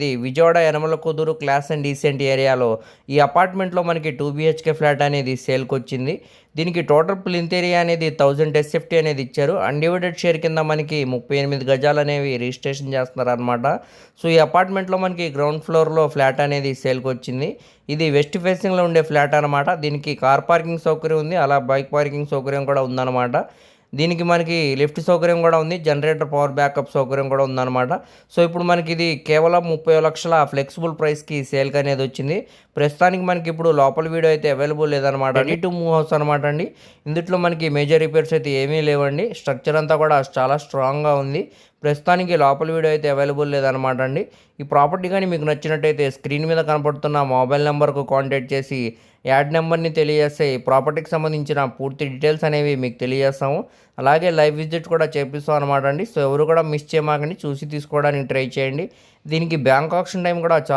ఇది విజయవాడ యనమల కుదురు class and decent ఏరియాలో ఈ అపార్ట్మెంట్లో మనకి టూ బిహెచ్కే ఫ్లాట్ అనేది సేల్కి వచ్చింది. దీనికి టోటల్ ప్లింత్ ఏరియా అనేది థౌజండ్ ఎస్ఎఫ్టీ అనేది ఇచ్చారు. అన్డివైడెడ్ షేర్ కింద మనకి ముప్పై ఎనిమిది గజాలు అనేవి రిజిస్ట్రేషన్ చేస్తున్నారు అనమాట సో ఈ అపార్ట్మెంట్లో మనకి గ్రౌండ్ ఫ్లోర్లో ఫ్లాట్ అనేది సేల్కి వచ్చింది. ఇది వెస్ట్ ఫేసింగ్లో ఉండే ఫ్లాట్ అనమాట దీనికి కార్ పార్కింగ్ సౌకర్యం ఉంది. అలా బైక్ పార్కింగ్ సౌకర్యం కూడా ఉందన్నమాట. దీనికి మనకి లిఫ్ట్ సౌకర్యం కూడా ఉంది జనరేటర్ పవర్ బ్యాకప్ సౌకర్యం కూడా ఉందన్నమాట. సో ఇప్పుడు మనకి ఇది కేవలం ముప్పై లక్షల ఫ్లెక్సిబుల్ ప్రైస్కి సేల్కి అనేది వచ్చింది. ప్రస్తుతానికి మనకి ఇప్పుడు లోపల వీడియో అయితే అవైలబుల్ లేదనమాట రెడీ టు మూవ్ హౌస్ అనమాట అండి. ఇందులో మనకి మేజర్ రిపేర్స్ అయితే ఏమీ లేవండి. స్ట్రక్చర్ అంతా కూడా చాలా స్ట్రాంగ్గా ఉంది. ప్రస్తుతానికి లోపల వీడియో అయితే అవైలబుల్ లేదనమాట అండి. ఈ ప్రాపర్టీ కానీ మీకు నచ్చినట్టయితే స్క్రీన్ మీద కనపడుతున్న మొబైల్ నెంబర్కు కాంటాక్ట్ చేసి యాడ్ నెంబర్ని తెలియజేస్తే ఈ ప్రాపర్టీకి సంబంధించిన పూర్తి డీటెయిల్స్ అనేవి మీకు తెలియజేస్తాము. అలాగే లైవ్ విజిట్ కూడా చేపిస్తాం అనమాట అండి. సో ఎవరు కూడా మిస్ చేయమాకండి చూసి తీసుకోవడానికి ట్రై చేయండి. దీనికి బ్యాంక్ ఆప్షన్ టైం కూడా చాలా